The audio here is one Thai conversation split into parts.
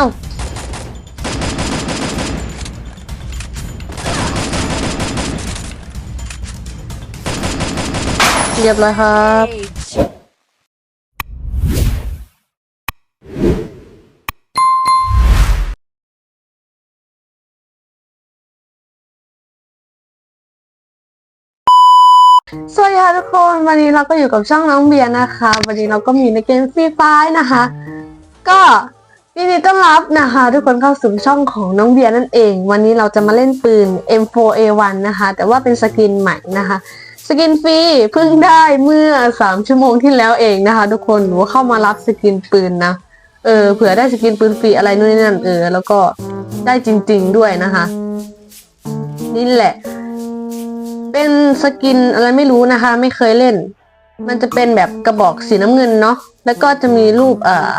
เอ้าเรียบร้อยครับสวัสดีค่ะทุกคน วันนี้เราก็อยู่กับช่องน้องเบียร์นะคะ วันนี้เราก็มีในเกมฟรีไฟนะคะ ก็ ยินดีต้อนรับนะคะ ทุกคนเข้าสู่ช่องของน้องเบียร์นั่นเอง วันนี้เราจะมาเล่นปืน M4A1 นะคะ แต่ว่าเป็นสกินใหม่นะคะ สกินฟรีเพิ่งได้เมื่อ 3 ชั่วโมงที่แล้วเองนะคะ ทุกคนหนูเข้ามารับสกินปืนนะเออเผื่อได้สกินปืนฟรีอะไรนู่นนี่นั่นเออแล้วก็ได้จริง ๆด้วยนะคะ นี่แหละ เป็นสกินอะไรไม่รู้นะคะ ไม่เคยเล่น มันจะเป็นแบบกระบอกสีน้ำเงินเนาะ แล้วก็จะมีรูปเอ่อ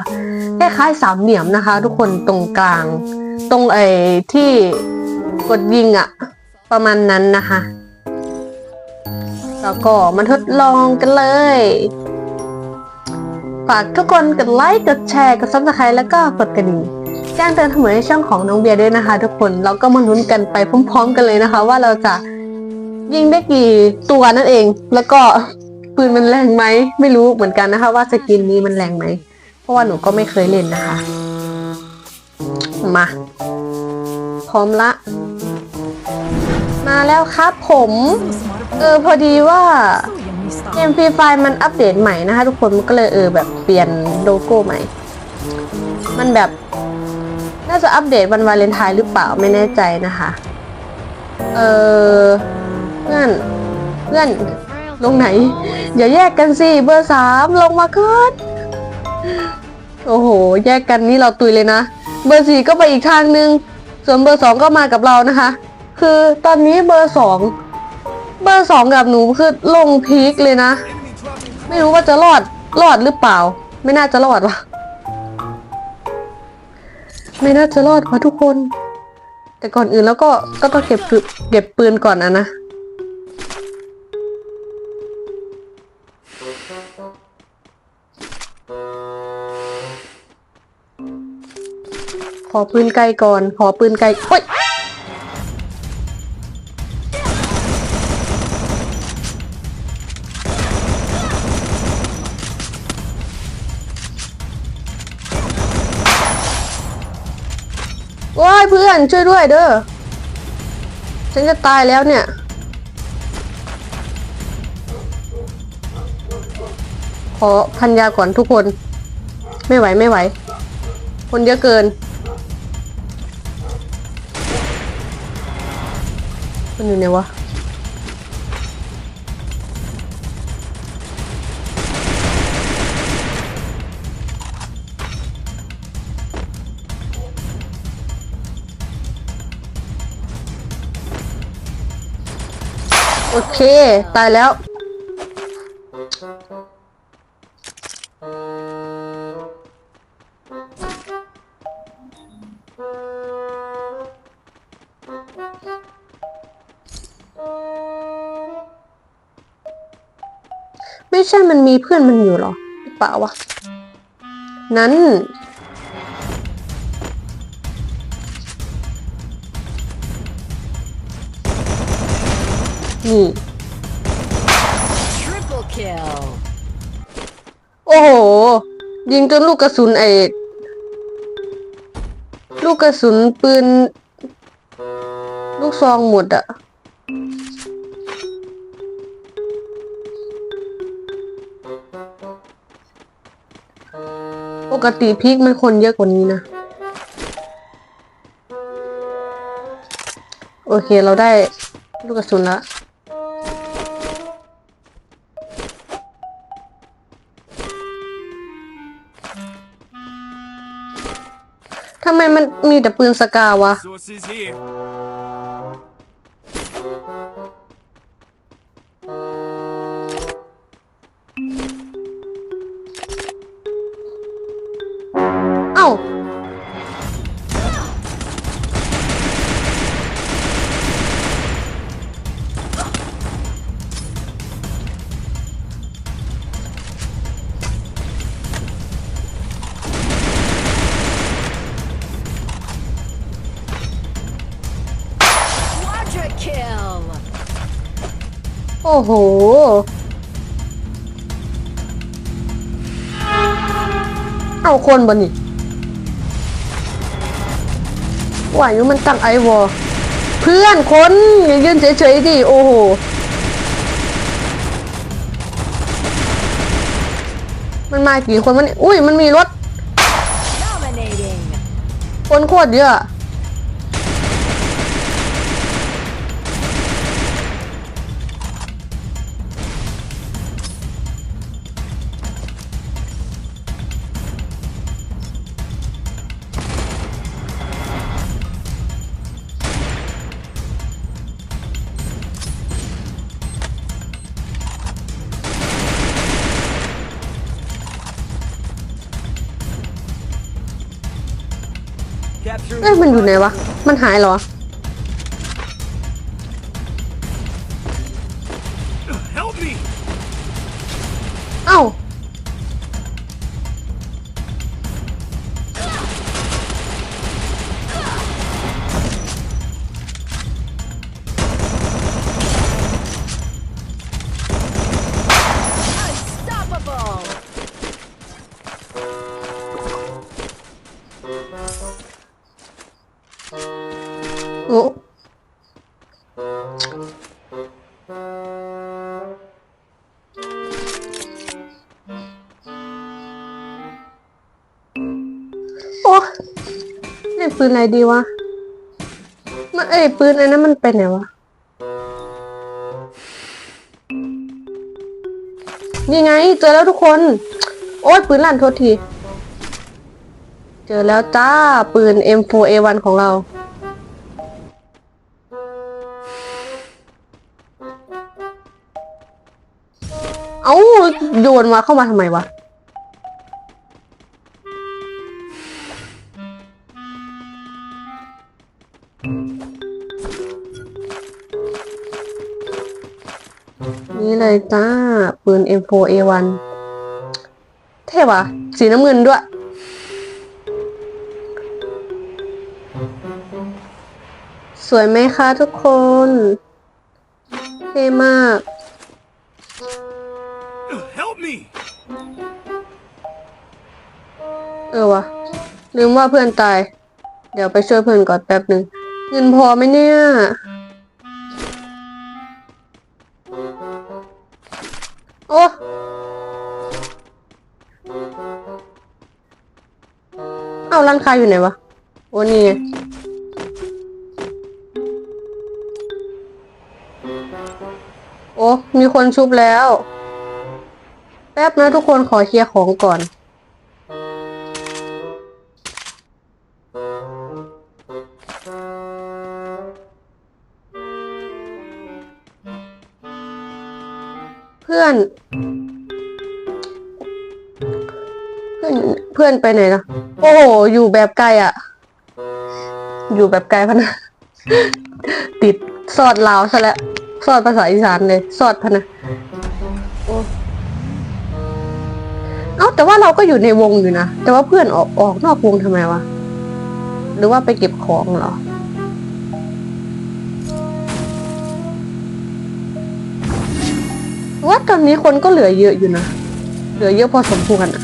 คล้ายๆสามเหลี่ยมนะคะ ทุกคนตรงกลาง ตรงไอ้ที่กดยิงอะประมาณนั้นนะคะ แล้วก็มาทดลองกันเลยฝากทุกคนกดไลค์กดแชร์กดซับสไครต์แล้วก็กดกระดิ่งแจ้งเตือนเสมอในช่องของน้องเบียร์ด้วยนะคะ ทุกคนเราก็มาลุ้นกันไปพร้อม ๆ กันเลยนะคะ ว่าเราจะยิงได้กี่ตัวนั่นเองแล้วก็ ปืนมันแรงไหมไม่รู้เหมือนกันนะคะ ว่าสกินนี้มันแรงไหมเพราะว่าหนูก็ไม่เคยเล่นนะคะ มาพร้อมละ มาแล้วครับผม เออพอดีว่าเกมฟรีไฟมันอัปเดตใหม่นะคะทุกคนมันก็เลยเออแบบเปลี่ยนโลโก้ใหม่ มันแบบ น่าจะอัปเดตวันวาเลนไทน์หรือเปล่าไม่แน่ใจนะคะ เออเพื่อนเพื่อน ลงไหน อย่าแยกกันสิ เบอร์สามลงมาก่อนโอ้โห แยกกันนี่เราตุยเลยนะ เบอร์สี่ก็ไปอีกทางนึง ส่วนเบอร์สองก็มากับเรานะคะ คือตอนนี้เบอร์สองเบอร์สองกับหนูคือลงพีคเลยนะ ไม่รู้ว่าจะรอดรอดหรือเปล่า ไม่น่าจะรอดวะไม่น่าจะรอดวะทุกคน แต่ก่อนอื่นแล้วก็ก็ต้องเก็บเก็บปืนก่อนนะนะ ขอปืนไกลก่อน ขอปืนไกลโอ๊ยว้ยเพื่อนช่วยด้วยเด้อ ฉันจะตายแล้วเนี่ยขอพันยาก่อนทุกคน ไม่ไหวไม่ไหว คนเยอะเกิน มันอยู่ไหนวะโอเค ตายแล้ว ไม่ใช่มันมีเพื่อนมันอยู่เหรอหรือเปล่าวะ นั้น นี่ Triple kill. โอ้โห ยิงจนลูกกระสุนไอลูกกระสุนปืน ลูกซองหมดอะ ปกติพีกมันคนเยอะกว่านี้นะ โอเคเราได้ลูกกระสุนแล้วทำไมมันมีแต่ปืนสกาวะ โอ้โห เอาคนบนนี่ว่าอยู่มันตั้งไอวอเพื่อนคนอย่ายืนเฉยๆดิโอ้โหมันมากี่คนมันยอุ้ยมันมีรถ Dominating. คนโคตรเยอะ เอ้ยมันอยู่ไหนวะ มันหายเหรอ เอ้า อ้เล่ปืนอะไรดีวะมันเอ้ยปืนอันนั้นมันเป็นไหนวะ นี่ไง เจอแล้วทุกคน โอ้ยปืนลั่นโทษที เจอแล้วจ้า ปืน M4A1 ของเราเอ้าโยนมาเข้ามาทำไมวะ นี่เลยจ้า ปืน M4A1 เท่ว่ะ สีน้ำเงินด้วย สวยไหมคะทุกคน เท่มาก Help me! เออวะลืมว่าเพื่อนตาย เดี๋ยวไปช่วยเพื่อนก่อนแป๊บหนึ่ง เงินพอไหมเนี่ย โอ้เอาร้านค้าอยู่ไหนวะ โอ้นี่โอ้มีคนชุบแล้ว แป๊บนะทุกคนขอเคลียร์ของก่อน พื่อน เพื่อนเพื่อนไปไหนนะโอ้โห อยู่แบบไกลอะอยู่แบบไกลพะนะ ติดสอดลาวซะแล้วสอดภาษาอีสานเลย สอดพะนะอ้เอ้าแต่ว่าเราก็อยู่ในวงอยู่นะ แต่ว่าเพื่อนออกออกนอกวงทำไมวะ หรือว่าไปเก็บของเหรอ ว่าตอนนี้คนก็เหลือเยอะอยู่นะ เหลือเยอะพอสมควรอะ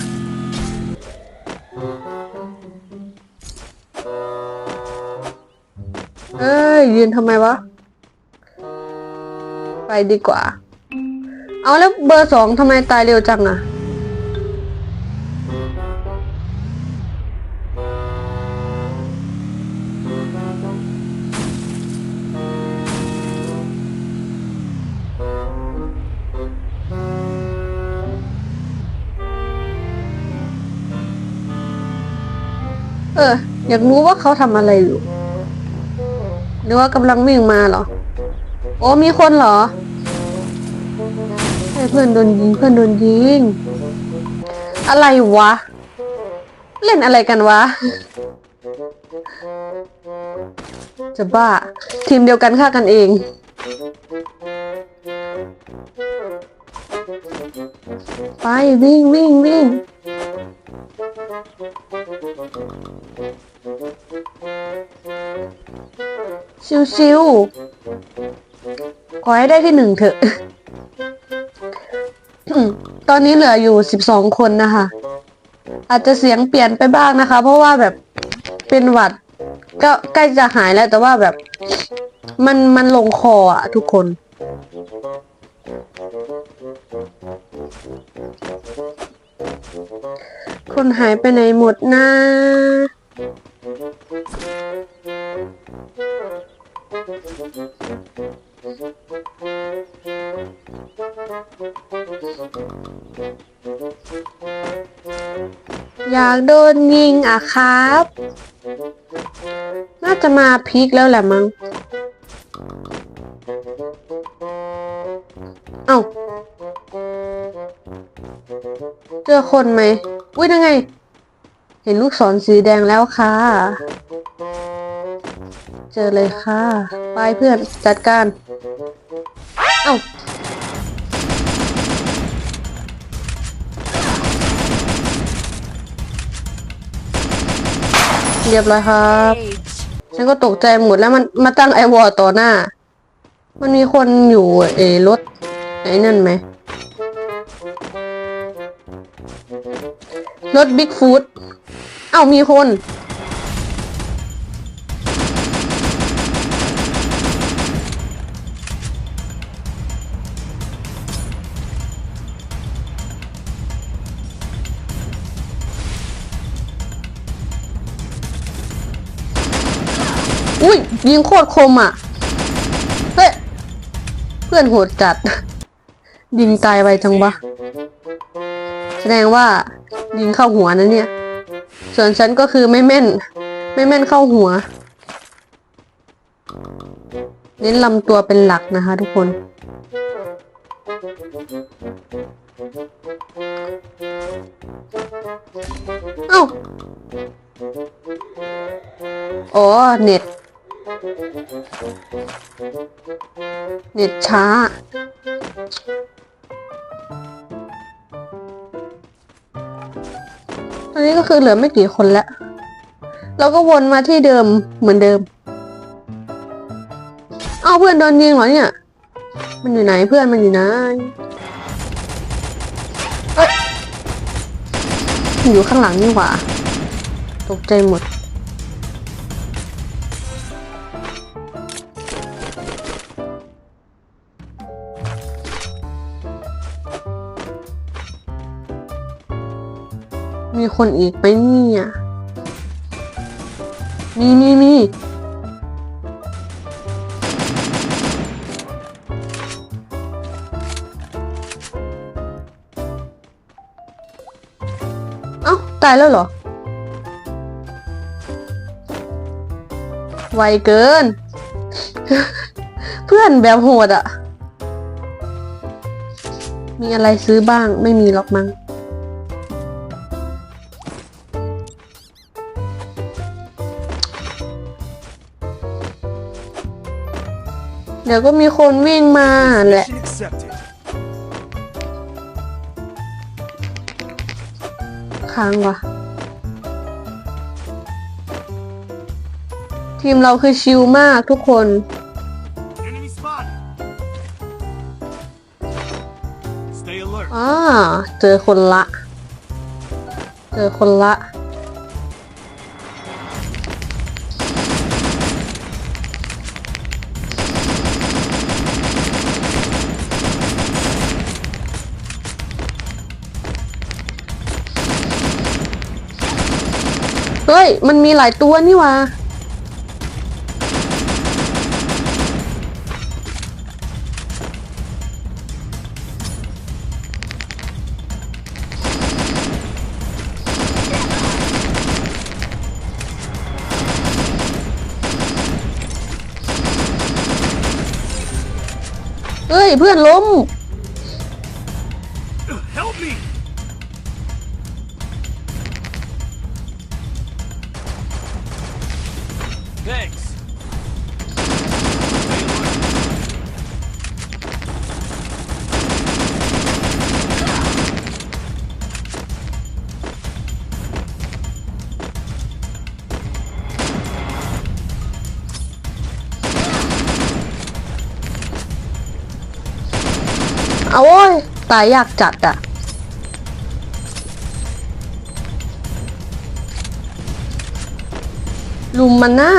เอ้ยยืนทำไมวะ ไปดีกว่า เอาแล้วเบอร์สองทำไมตายเร็วจังอะ อออยากรู้ว่าเขาทำอะไรอยู่หรือว่ากำลังวิ่งมาเหรอ โอ้มีคนเหรอให้เพื่อนโดนยิงเพื่อนโดนยิง อะไรวะ เล่นอะไรกันวะ จะบ้า ทีมเดียวกันฆ่ากันเอง ไปวิ่งวิ่งวิ่งชิวๆขอให้ได้ที่หนึ่งเถอะ ตอนนี้เหลืออยู่สิบสองคนนะคะ อาจจะเสียงเปลี่ยนไปบ้างนะคะ เพราะว่าแบบเป็นหวัด ก็ใกล้จะหายแล้วแต่ว่าแบบ มันมันลงคออะทุกคน คนหายไปไหนหมดนะอยากโดนยิงอะครับ น่าจะมาพีคแล้วแหละมั้ง เจอคนไหมอุ้ยยังไง เห็นลูกศรสีแดงแล้วค่ะ เจอเลยค่ะ ไปเพื่อนจัดการ เอ้าเรียบร้อยครับ ฉันก็ตกใจหมดแล้วมันมาตั้งไอวอลต่อหน้า มันมีคนอยู่เออรถไอ้นั่นไหม รถบิ๊กฟูดเอ้ามีคน อุ้ยยิงโคตรคมอะ เฮ้ย เพื่อนโหดจัด ยิงตายไวจังวะ แสดงว่า ยิงเข้าหัวนะเนี่ย ส่วนฉันก็คือไม่แม่น ไม่แม่นเข้าหัว เน้นลำตัวเป็นหลักนะคะทุกคน เอ้าอ๋อ เน็ต เน็ตช้า อันนี้ก็คือเหลือไม่กี่คนแล้วเราก็วนมาที่เดิมเหมือนเดิม เอาเพื่อนโดนยิงเหรอเนี่ย มันอยู่ไหนเพื่อนมันอยู่ไหนเอ้ยมันอยู่ข้างหลังนี่หว่า ตกใจหมด มีคนอีกไหมเนี่ย มีมีมีเอ้า ตายแล้วเหรอ ไวเกิน เพื่อนแบบโหดอะมีอะไรซื้อบ้างไม่มีหรอกมั้ง เดี๋ยวก็มีคนวิ่งมาแหละ Mission accepted. ค้างวะทีมเราคือชิลมากทุกคน Enemy spotted. Stay alert. อ่า เจอคนละ เจอคนละ เฮ้ย มันมีหลายตัวนี่ว่าเฮ้ย เพื่อนล้ม เอาโอ้ย ตายยากจัดอะลุมมันหน้า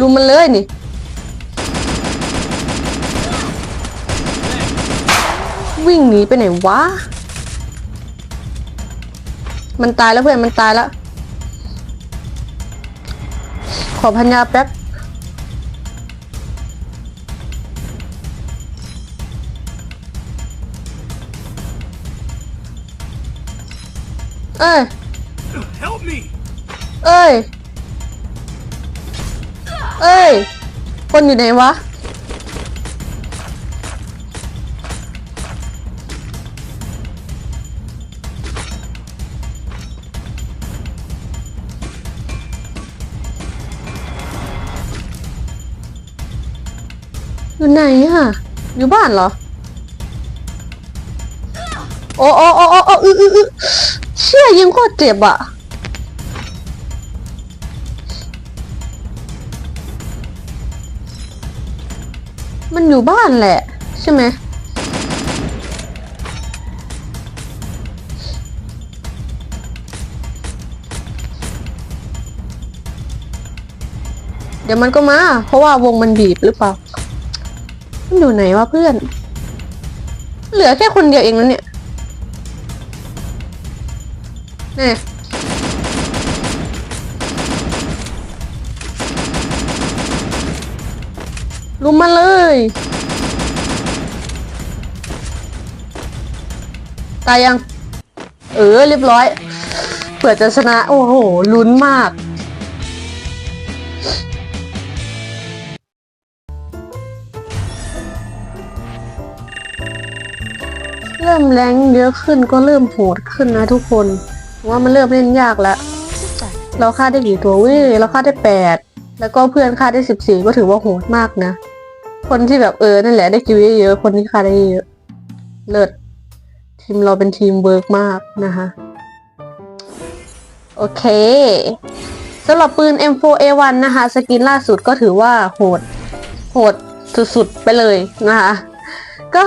ลุมมันเลยนี่ วิ่งหนีไปไหนวะ มันตายแล้วเพื่อน มันตายแล้ว ขอพัญญาแป๊บ เอ้ย Help me! เอ้ย เอ้ย คนอยู่ไหนวะ อยู่ไหนอะอยู่บ้านเหรอ โอ้โอ้โอ้โอ้โอ้อื้ออื้ออื้อเชี่ยยิงโคตรเจ็บอะมันอยู่บ้านแหละ ใช่ไหมเดี๋ยวมันก็มา เพราะว่าวงมันบีบหรือเปล่า มันอยู่ไหนวะเพื่อน เหลือแค่คนเดียวเองนะเนี่ย นี่ลุมมาเลย ตายยัง เออ เรียบร้อย เผื่อจะชนะ โอ้โห ลุ้นมากเริ่มแรงเยอะขึ้นก็เริ่มโหดขึ้นนะทุกคน ว่ามันเริ่มเล่นยากแล้วเราฆ่าได้กี่ตัวเว้ยเราฆ่าได้แปดแล้วก็เพื่อนฆ่าได้สิบสี่ก็ถือว่าโหดมากนะ คนที่แบบเออนั่นแหละได้คิวเยอะๆคนที่ฆ่าได้เยอะ เลิศทีมเราเป็นทีมเวิร์กมากนะคะโอเคสำหรับปืน M4A1 นะคะ สกินล่าสุดก็ถือว่าโหด โหดสุดๆไปเลยนะคะ ก็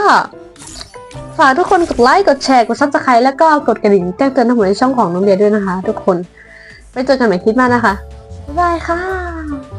ฝากทุกคนกดไลค์ กดแชร์ กดซับสไครต์แล้วก็กดกระดิ่งแจ้งเตือนทั้งหมดในช่องของน้องเบียด้วยนะคะ ทุกคน ไปเจอกันใหม่คลิปหน้านะคะ บ๊ายบายค่ะ